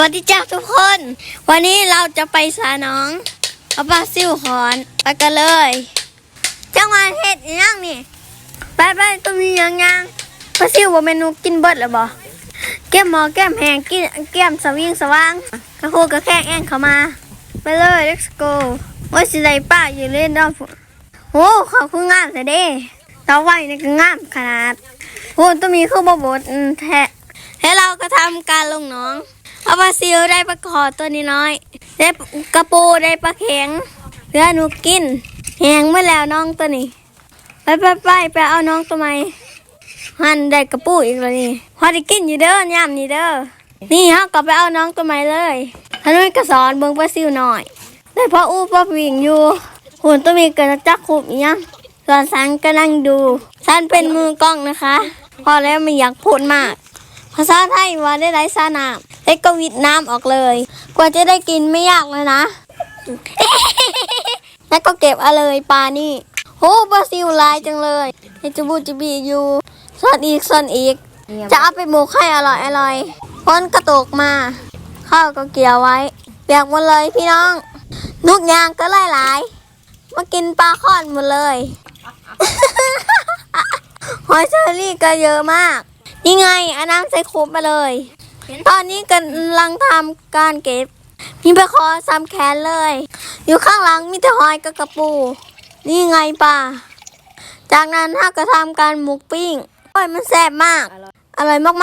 วัสดีจ้าทุกคน วันนี้เราจะไปสาน้องเอาปลาซิวขอนไปกันเลยจังหวัดเฮ็ดยังนี่ไปไปตัวมีหยังยังปลาซิวบ่เมนูกินเบิดหรือบ่แก้มหมอแก้มแหงกินแก้มสวิงสว่างกระโคกระแข้งแองเข้ามา ไปเลย let's go ว่าสิได้ป้าอยู่เล่นดอกโอ้เขาคืองามแต่เด้ตาไว้นี่ก็งามขนาดโอ้ตัวมีคือบ่บดแท้ให้เราก็ทำการลงน้อง เอาปลาซิวได้ปลาขอตัวนี้น้อย ได้กระปูได้ปลาเข็งเหลือหนูกินแหงเมื่อแล้วน้องตัวนี้ ไปไปไปไปเอาน้องตัวใหม่หันได้กระปูอีกแล้วนี่พอได้กินอยู่เด้อย่ำนี่เด้อนี่ฮะก็ไปเอาน้องตัวใหม่เลยฮันนุ้ยก็สอนเบิ่งปลาซิวหน่อย ได้พออู้ปลาวิ่งอยู่หุ่นตัวมีกระจักขุบอีกยังส่วนสันกำลังดูสันเป็นมือกล้องนะคะ พอแล้วไม่อยากพูดมาก ภาษาไทยว่าได้ไรซาน้ำ ได้ก็วิดน้ำออกเลย กว่าจะได้กินไม่ยากเลยนะ แล้วก็เก็บเอาเลยปลานี่โหปลาซิวลายจังเลยเฮดจะบูจะบีอยู่ซ่อนอีกซ่อนอีก จะเอาไปหมกให้อร่อยอร่อยพ้นกระตกมาข้าวก็เกี่ยวไว้เปียกหมดเลยพี่น้องนุกยางก็ไล่หลายมากินปลาคอนหมดเลยหอยเชอรี่ก็เยอะมากนี่ไงอาน้ำใส่คุบมาเลย ตอนนี้กำลังทำการเก็บมีไปคอซ้ำแขนเลย อยู่ข้างหลังมีแต่หอยกับกระปู นี่ไงป่า จากนั้นถ้าก็ทำการหมูปิ้งโอ้ยมันแซ่บมาก อร่อยมากๆ